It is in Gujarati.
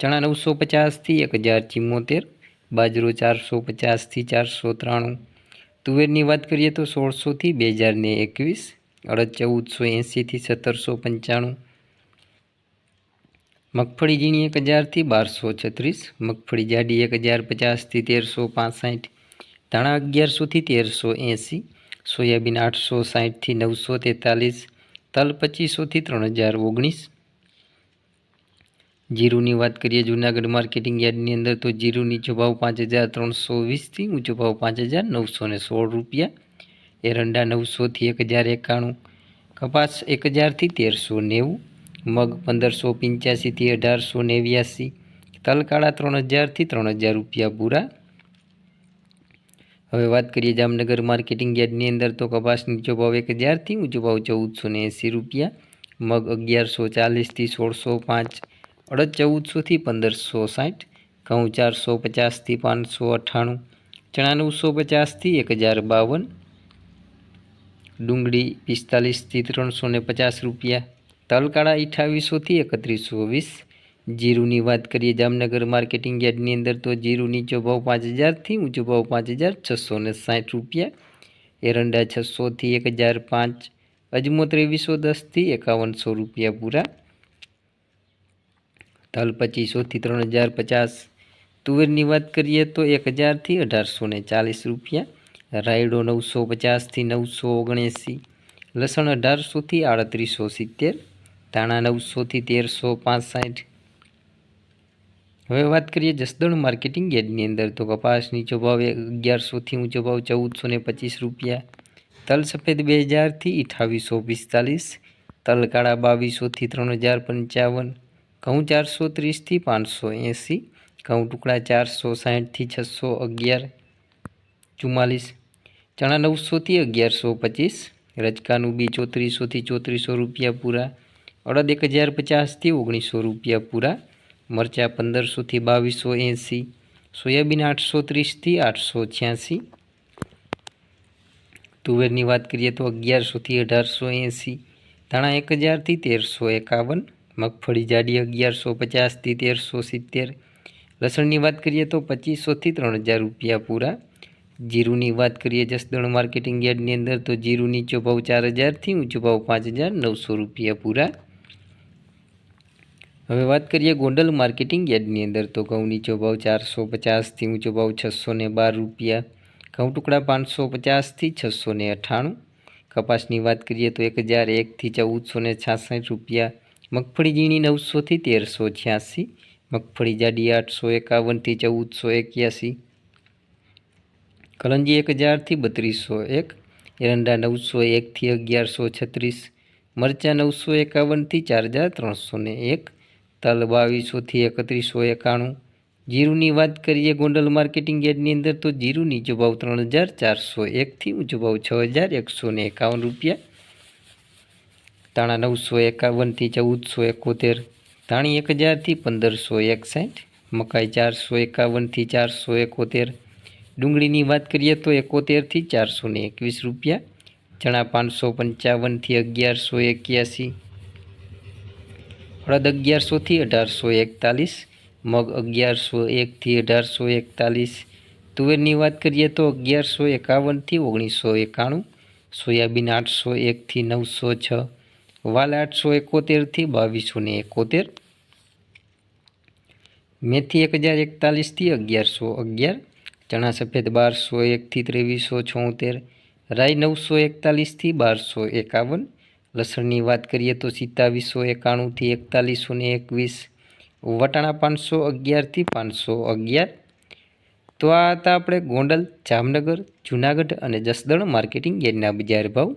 ચણા નવસો પચાસથી એક હજાર ચિમ્મોતેર, બાજરો ચારસો પચાસથી ચારસો ત્રાણું. તુવેરની વાત કરીએ તો સોળસોથી બે હજારને એકવીસ, અડદ ચૌદસો એંસીથી સત્તરસો પંચાણું. મગફળી ઝીણી એક હજારથી બારસો છત્રીસ, મગફળી જાડી એક હજાર પચાસથી તેરસો પાસઠ, ધાણા અગિયારસોથી તેરસો એંસી, સોયાબીન આઠસો સાઠથી નવસો તેતાલીસ, તલ પચીસોથી ત્રણ હજાર ઓગણીસ જીરુની વાત કરીએ જૂનાગઢ માર્કેટિંગ યાર્ડની અંદર, તો જીરું નીચો ભાવ પાંચ હજાર ત્રણસો વીસથી ઊંચો ભાવ પાંચ હજાર નવસો ને સોળ રૂપિયા. એરંડા નવસોથી એક હજાર એકાણું. કપાસ એક હજારથી તેરસો નેવું. મગ પંદરસો પંચ્યાસીથી અઢારસો નેવ્યાસી. તલકાળા ત્રણ હજારથી ત્રણ હજાર રૂપિયા પૂરા. હવે વાત કરીએ જામનગર માર્કેટિંગ યાર્ડની અંદર, તો કપાસ નીચો ભાવ એક હજારથી ઊંચો ભાવ ચૌદસો ને એંસી રૂપિયા. મગ અગિયારસો ચાલીસથી સોળસો પાંચ. અડદ ચૌદસોથી પંદરસો સાઠ, ઘઉં ચારસો પચાસથી પાંચસો અઠ્ઠાણું ચણા નવસો પચાસથી એક હજાર બાવન, ડુંગળી પિસ્તાલીસથી ત્રણસો ને પચાસ રૂપિયા, તલકાળા અઠ્ઠાવીસોથી એકત્રીસો વીસ, જીરુની વાત કરીએ જામનગર માર્કેટિંગ યાર્ડની અંદર તો જીરું નીચો ભાવ પાંચ હજારથી ઊંચો ભાવ પાંચ હજાર છસો ને સાઠ રૂપિયા, એરંડા છસોથી એક હજાર પાંચ, અજમો ત્રેવીસો દસથી એકાવનસો રૂપિયા પૂરા તલ પચીસોથી ત્રણ હજાર પચાસ. તુવેરની વાત કરીએ તો એક હજારથી અઢારસો ચાલીસ રૂપિયા. રાયડો નવસો પચાસથી નવસો ઓગણએંસી. લસણ અઢારસોથી આડત્રીસો સિત્તેર. ધાણા નવસોથી તેરસો પાંસઠ. હવે વાત કરીએ જસદણ માર્કેટિંગ યાર્ડની અંદર તો કપાસ નીચો ભાવ અગિયારસોથી ઊંચો ભાવ ચૌદસો ને પચીસ રૂપિયા. તલ સફેદ બે હજારથી અઠાવીસો પિસ્તાલીસ. તલ કાળા બાવીસોથી ત્રણ હજાર પંચાવન. ઘઉં ચારસો ત્રીસથી પાંચસો એંસી, ઘઉં ટુકડા ચારસો સાઠથી છસો અગિયાર, ચુમ્માલીસ, ચણા નવસોથી અગિયારસો પચીસ, રજકાનું બી ચોત્રીસોથી ચોત્રીસો રૂપિયા પૂરા, અડદ એક હજાર પચાસથી ઓગણીસો રૂપિયા પૂરા, મરચાં પંદરસોથી બાવીસો એંસી, સોયાબીન આઠસો ત્રીસથી આઠસો છ્યાસી. તુવેરની વાત કરીએ તો અગિયારસોથી અઢારસો એંસી, ધાણા એક હજારથી તેરસો એકાવન મગફળી જાડી અગિયારસો પચાસથી તેરસો સિત્તેર. લસણની વાત કરીએ તો પચીસોથી ત્રણ હજાર રૂપિયા પૂરા. જીરુની વાત કરીએ જસદણ માર્કેટિંગ યાર્ડની અંદર તો જીરું નીચો ભાવ ચાર હજારથી ઊંચો ભાવ પાંચ હજાર નવસો રૂપિયા પૂરા. હવે વાત કરીએ ગોંડલ માર્કેટિંગ યાર્ડની અંદર તો ઘઉં નીચો ભાવ ચારસો પચાસથી ઊંચો ભાવ છસો ને બાર રૂપિયા. ઘઉં ટુકડા પાંચસો પચાસથી છસો ને અઠ્ઠાણું કપાસની વાત કરીએ તો એક હજાર એકથી ચૌદસો ને છાસઠ રૂપિયા. મગફળી ઝીણી નવસોથી તેરસો છ્યાસી મગફળી જાડી આઠસો એકાવનથી ચૌદસો એક્યાસી, કલંજી એક હજારથી બત્રીસો એક, એરંડા નવસો એકથી અગિયારસો છત્રીસ, મરચાં નવસો એકાવનથી ચાર હજાર ત્રણસો ને એક, તલ બાવીસોથી એકત્રીસો એકાણું. જીરુની વાત કરીએ ગોંડલ માર્કેટિંગ યાર્ડની અંદર તો જીરુની નીચો ભાવ ત્રણ હજાર ચારસો એકથી ઊંચો ભાવ છ હજાર એકસો ને એકાવન રૂપિયા તાણા નવસો એકાવનથી ચૌદસો એકોતેર. ધાણી એક હજારથી પંદરસો એકસાઠ. મકાઈ ચારસો એકાવનથી ચારસો એકોતેર. ડુંગળીની વાત કરીએ તો એકોતેરથી ચારસો ને એકવીસ રૂપિયા. ચણા પાંચસો પંચાવનથી અગિયારસો એક્યાસી. અડદ અગિયારસોથી અઢારસો એકતાલીસ. મગ અગિયારસો એકથી અઢારસો એકતાલીસ. તુવેરની વાત કરીએ તો અગિયારસો એકાવનથી ઓગણીસો એકાણું. સોયાબીન આઠસો એકથી નવસો છ. વાલ આઠસો એકોતેરથી બાવીસો ને એકોતેર. મેથી એક હજાર એકતાલીસથી અગિયારસો અગિયાર. ચણા સફેદ બારસો એકથી ત્રેવીસો છોતેર. રાઈ નવસો એકતાલીસથી બારસો એકાવન. લસણની વાત કરીએ તો સિત્તાવીસો એકાણુંથી એકતાલીસો ને એકવીસ. વટાણા પાંચસો અગિયારથી પાંચસો અગિયાર. તો આ હતા આપણે ગોંડલ, જામનગર, જુનાગઢ અને જસદણ માર્કેટિંગ યાર્ડના બજાર ભાવ.